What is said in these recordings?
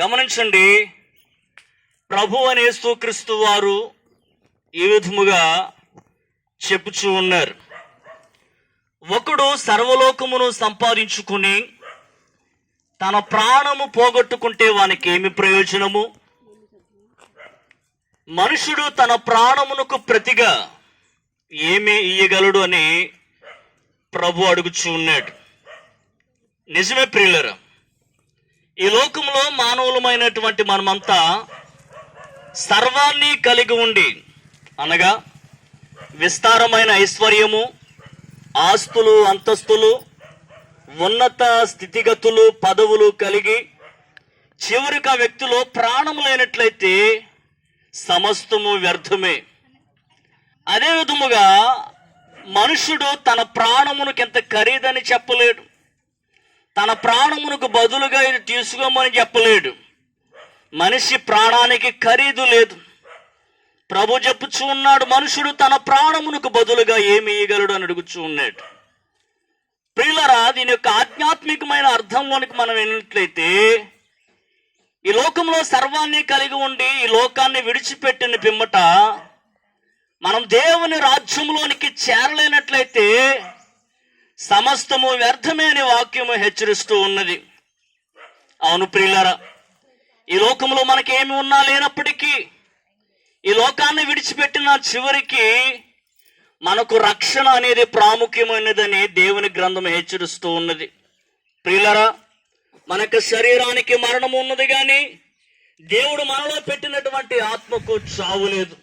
గమనించండి ప్రభు అనే క్రీస్తు వారు ఈ విధముగా చెప్పుచూ ఉన్నారు. ఒకడు సర్వలోకమును సంపాదించుకుని తన ప్రాణము పోగొట్టుకుంటే వానికి ఏమి ప్రయోజనము? మనుషుడు తన ప్రాణమునకు ప్రతిగా ఏమి ఇయ్యగలడు అని ప్రభు అడుగుచూ ఉన్నాడు. నిజమే ప్రియులరా ఈ లోకంలో మానవులమైనటువంటి మనమంతా సర్వాన్ని కలిగి ఉండి అనగా విస్తారమైన ఐశ్వర్యము ఆస్తులు అంతస్తులు ఉన్నత స్థితిగతులు పదవులు కలిగి చివరికి ఆ వ్యక్తిలో ప్రాణం లేనట్లయితే సమస్తము వ్యర్థమే. అదే విధముగా మనుషుడు తన ప్రాణమునకు ఎంత ఖరీదని చెప్పలేడు. తన ప్రాణమునకు బదులుగా ఇది తీసుకోమని చెప్పలేడు. మనిషి ప్రాణానికి ఖరీదు లేదు. ప్రభు చెప్పుచూ ఉన్నాడు మనుషుడు తన ప్రాణమునకు బదులుగా ఏమి ఇయ్యగలడు అని అడుగుచూ ఉన్నాడు. ప్రియులరా దీని యొక్క ఆధ్యాత్మికమైన అర్థంలోనికి మనం వెళ్ళినట్లయితే ఈ లోకంలో సర్వాన్ని కలిగి ఉండి ఈ లోకాన్ని విడిచిపెట్టిన పిమ్మట మనం దేవుని రాజ్యంలోనికి చేరలే సమస్తము వ్యర్థమే అనే వాక్యము హెచ్చరిస్తూ ఉన్నది. అవును ప్రియులరా ఈ లోకంలో మనకి ఏమి ఉన్నా లేనప్పటికీ ఈ లోకాన్ని విడిచిపెట్టిన చివరికి మనకు రక్షణ అనేది ప్రాముఖ్యమైనదని దేవుని గ్రంథం హెచ్చరిస్తూ ఉన్నది. ప్రియులరా మనకు శరీరానికి మరణం ఉన్నది కానీ దేవుడు మనలో పెట్టినటువంటి ఆత్మకు చావు లేదు.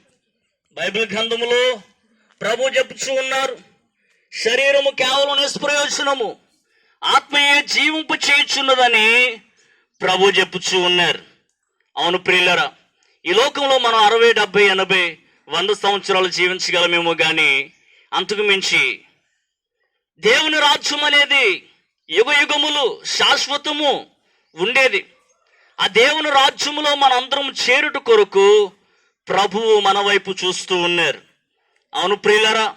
బైబిల్ గ్రంథములో ప్రభు చెప్పుచూ ఉన్నారు శరీరము కేవలం నిష్ప్రయోజనము. ఆత్మయే జీవింపు చేయుచున్నదని ప్రభు చెప్పుచూ ఉన్నారు. అవును ప్రియులరా ఈ లోకంలో మనం అరవై డెబ్బై ఎనభై వంద సంవత్సరాలు జీవించగలమేమో కానీ అంతకు మించి దేవుని రాజ్యం అనేది యుగ యుగములు శాశ్వతము ఉండేది. ఆ దేవుని రాజ్యములో మనందరం చేరుట కొరకు ప్రభువు మన వైపు చూస్తూ ఉన్నారు. అవును ప్రియులరా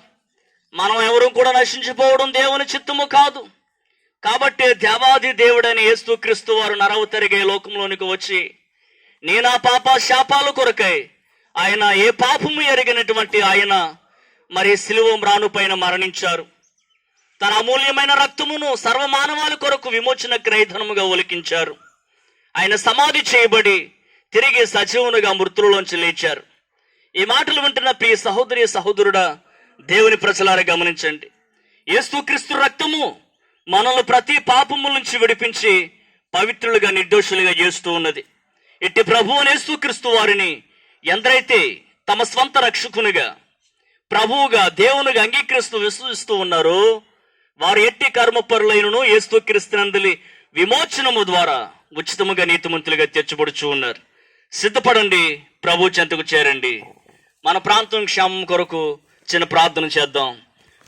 మనం ఎవరు కూడా నశించిపోవడం దేవుని చిత్తము కాదు. కాబట్టి దేవాది దేవుడని యేసుక్రీస్తు వారు నరవతరిగే లోకంలోనికి వచ్చి నీ నా పాప శాపాల కొరకై ఆయన ఏ పాపము ఎరిగినటువంటి ఆయన మరి సిలువ మ్రాను పైన మరణించారు. తన అమూల్యమైన రక్తమును సర్వమానవాళి కొరకు విమోచన క్రయధనముగా ఒలికించారు. ఆయన సమాధి చేయబడి తిరిగి సజీవునిగా మృతులలోంచి లేచారు. ఈ మాటలు వింటున్న ప్రియ సహోదరి సహోదరుడా దేవుని ప్రజలారా గమనించండి. యేసుక్రీస్తు రక్తము మనల్ని ప్రతి పాపము నుంచి విడిపించి పవిత్రులుగా నిర్దోషులుగా చేస్తూ ఉన్నది. ఇట్టి ప్రభువు యేసుక్రీస్తు వారిని ఎందరైతే తమ స్వంత రక్షకునిగా ప్రభువుగా దేవునిగా అంగీకరిస్తూ విశ్వసిస్తూ ఉన్నారో వారు ఎట్టి కర్మపరులైనను యేసుక్రీస్తునందలి విమోచనము ద్వారా ఉచితముగా నీతిమంతులుగా తెచ్చబడుచు ఉన్నారు. సిద్ధపడండి ప్రభు చెంతకు చేరండి. మన ప్రాంతం క్షేమం కొరకు చిన్న ప్రార్థన చేద్దాం.